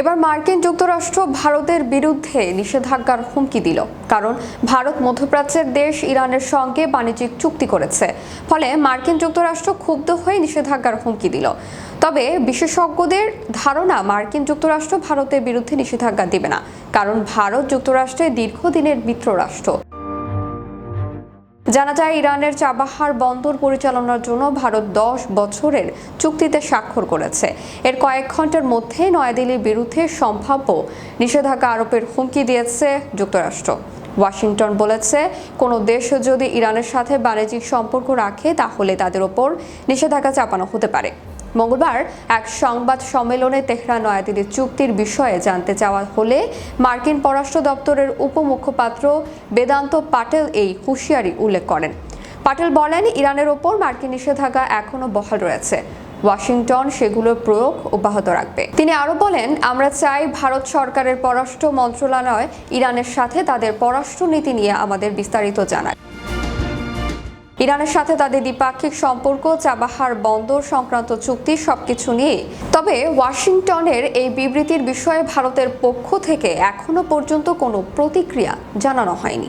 এবার মার্কিন যুক্তরাষ্ট্র ভারতের বিরুদ্ধে নিষেধাজ্ঞার হুমকি দিল, কারণ ভারত মধ্যপ্রাচ্যের দেশ ইরানের সঙ্গে বাণিজ্যিক চুক্তি করেছে। ফলে মার্কিন যুক্তরাষ্ট্র ক্ষুব্ধ হয়ে নিষেধাজ্ঞার হুমকি দিল। তবে বিশেষজ্ঞদের ধারণা, মার্কিন যুক্তরাষ্ট্র ভারতের বিরুদ্ধে নিষেধাজ্ঞা দিবে না, কারণ ভারত যুক্তরাষ্ট্রে দীর্ঘদিনের মিত্ররাষ্ট্র। জানা যায়, ইরানের চাবাহার বন্দর পরিচালনার জন্য ভারত দশ বছরের চুক্তিতে স্বাক্ষর করেছে। এর কয়েক ঘণ্টার মধ্যে নয়াদিল্লির বিরুদ্ধে সম্ভাব্য নিষেধাজ্ঞা আরোপের হুমকি দিয়েছে যুক্তরাষ্ট্র। ওয়াশিংটন বলেছে, কোনো দেশ যদি ইরানের সাথে বাণিজ্যিক সম্পর্ক রাখে, তাহলে তাদের ওপর নিষেধাজ্ঞা চাপানো হতে পারে। মঙ্গলবার এক সংবাদ সম্মেলনে তেহরান নয়াদিল্লির চুক্তির বিষয়ে জানতে চাওয়া হলে মার্কিন পররাষ্ট্র দপ্তরের উপমুখপাত্র বেদান্ত পাটেল এই হুঁশিয়ারি উল্লেখ করেন। পাটেল বলেন, ইরানের ওপর মার্কিন নিষেধাজ্ঞা এখনও বহাল রয়েছে। ওয়াশিংটন সেগুলোর প্রয়োগ অব্যাহত রাখবে। তিনি আরও বলেন, আমরা চাই ভারত সরকারের পররাষ্ট্র মন্ত্রণালয় ইরানের সাথে তাদের পররাষ্ট্র নীতি নিয়ে আমাদের বিস্তারিত জানায়। ইরানের সাথে তাদের দ্বিপাক্ষিক সম্পর্ক, চাবাহার বন্দর সংক্রান্ত চুক্তি সবকিছু নিয়ে। তবে ওয়াশিংটনের এই বিবৃতির বিষয়ে ভারতের পক্ষ থেকে এখনও পর্যন্ত কোনো প্রতিক্রিয়া জানানো হয়নি।